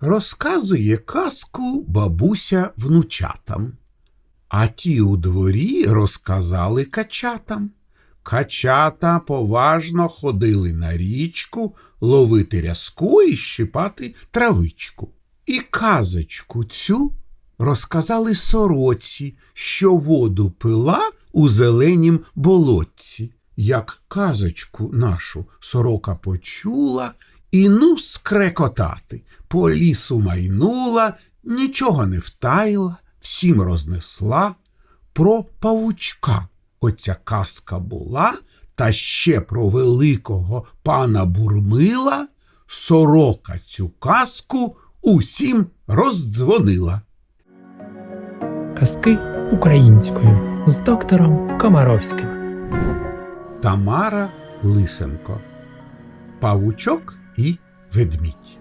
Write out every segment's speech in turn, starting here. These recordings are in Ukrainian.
Розказує казку бабуся внучатам. А ті у дворі розказали качатам. Качата поважно ходили на річку ловити рязку і щипати травичку. І казочку цю розказали сороці, що воду пила у зеленім болотці. Як казочку нашу сорока почула, і ну скрекотати, по лісу майнула, нічого не втайла, всім рознесла. Про павучка оця казка була, та ще про великого пана Бурмила сорока цю казку усім роздзвонила. Казки українською з доктором Комаровським. Тамара Лисенко. Павучок і ведмідь.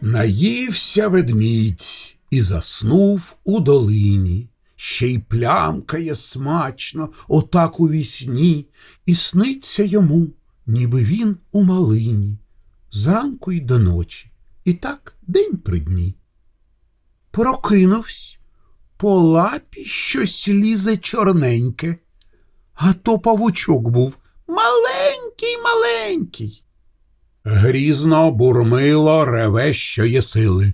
Наївся ведмідь і заснув у долині. Ще й плямкає смачно, отак у вісні, і сниться йому, ніби він у малині, зранку й до ночі, і так день при дні. Прокинувсь, по лапі щось лізе чорненьке, а то павучок був маленький, маленький. Грізно бурмило реве, що є сили.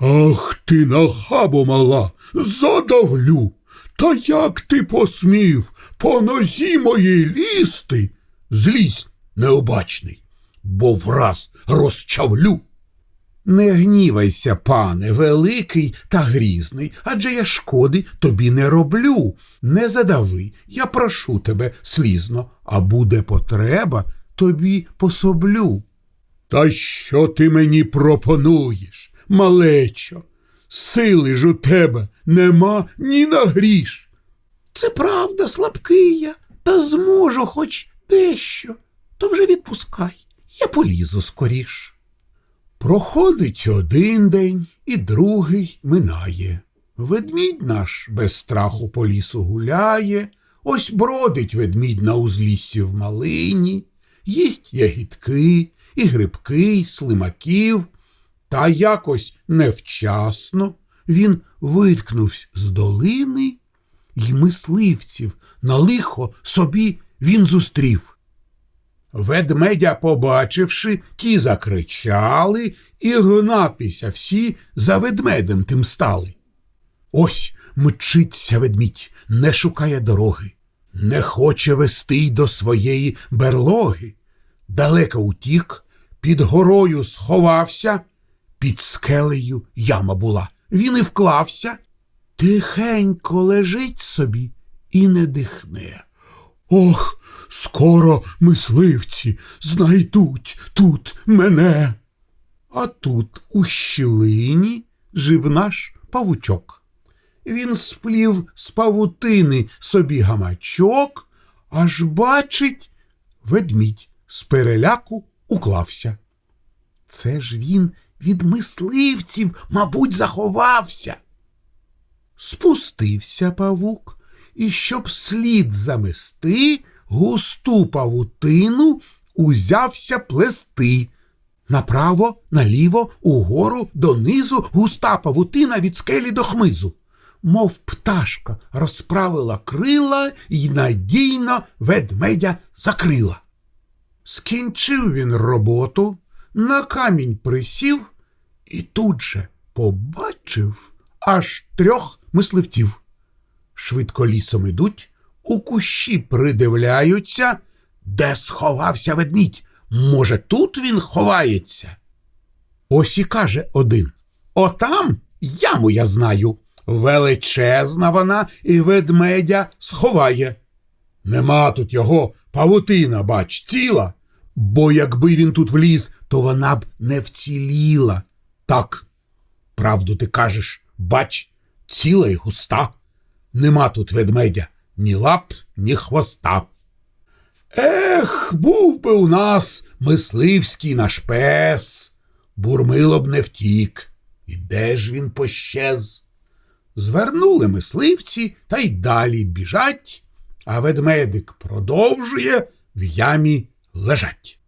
Ах ти нахабо мала, задавлю. Та як ти посмів по нозі моїй лізти? Злізь, необачний, бо враз розчавлю. Не гнівайся, пане, великий та грізний, адже я шкоди тобі не роблю. Не задави, я прошу тебе слізно, а буде потреба, тобі пособлю. Та що ти мені пропонуєш, малечо? Сили ж у тебе нема ні на гріш. Це правда, слабкий я, та зможу хоч дещо. То вже відпускай, я полізу скоріш. Проходить один день і другий минає. Ведмідь наш без страху по лісу гуляє, ось бродить ведмідь на узліссі в малині, їсть ягідки і грибки, й слимаків, та якось невчасно він виткнувся з долини, й мисливців на лихо собі він зустрів. Ведмедя, побачивши, ті закричали і гнатися всі за ведмедем тим стали. Ось мчиться ведмідь, не шукає дороги, не хоче вести й до своєї берлоги. Далеко утік, під горою сховався, під скелею яма була. Він і вклався, тихенько лежить собі і не дихне. Ох, скоро мисливці знайдуть тут мене. А тут у щілині жив наш павучок. Він сплів з павутини собі гамачок, аж бачить, ведмідь з переляку уклався. Це ж він від мисливців, мабуть, заховався. Спустився павук, і щоб слід замести, густу павутину узявся плести. Направо, наліво, угору, донизу густа павутина від скелі до хмизу. Мов пташка розправила крила й надійно ведмедя закрила. Скінчив він роботу, на камінь присів і тут же побачив аж трьох мисливців. Швидко лісом ідуть, у кущі придивляються, де сховався ведмідь. Може, тут він ховається? Ось і каже один. Отам яму я знаю. Величезна вона і ведмедя сховає. Нема тут його павутина, бач, ціла, бо якби він тут вліз, то вона б не вціліла. Так, правду ти кажеш, бач, ціла й густа. Нема тут ведмедя ні лап, ні хвоста. Ех, був би у нас мисливський наш пес, бурмило б не втік. І де ж він пощез? Звернули мисливці та й далі біжать, а ведмедик продовжує в ямі лежать.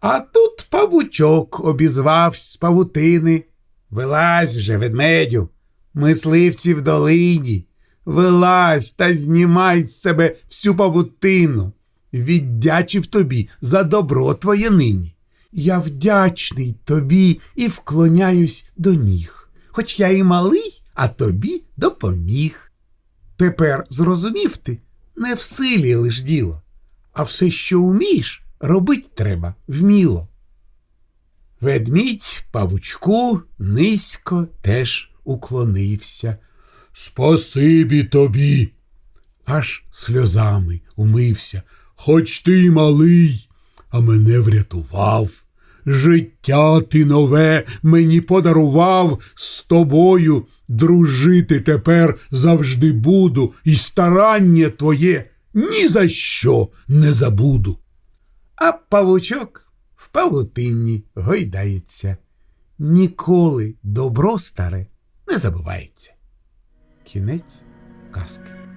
А тут павучок обізвався з павутини. Вилазь вже, ведмедю, мисливці в долині. Вилазь та знімай з себе всю павутину. Віддячив тобі за добро твоє нині. Я вдячний тобі і вклоняюсь до ніг. Хоч я і малий, а тобі допоміг. Тепер зрозумів ти, не в силі лиш діло, а все, що вмієш, робить треба вміло. Ведмідь павучку низько теж уклонився. Спасибі тобі. Аж сльозами умився. Хоч ти й малий, а мене врятував. Життя ти нове мені подарував з тобою. Дружити тепер завжди буду, і старання твоє ні за що не забуду. А павучок в павутинні гойдається. Ніколи добро старе не забувається. Кінець казки.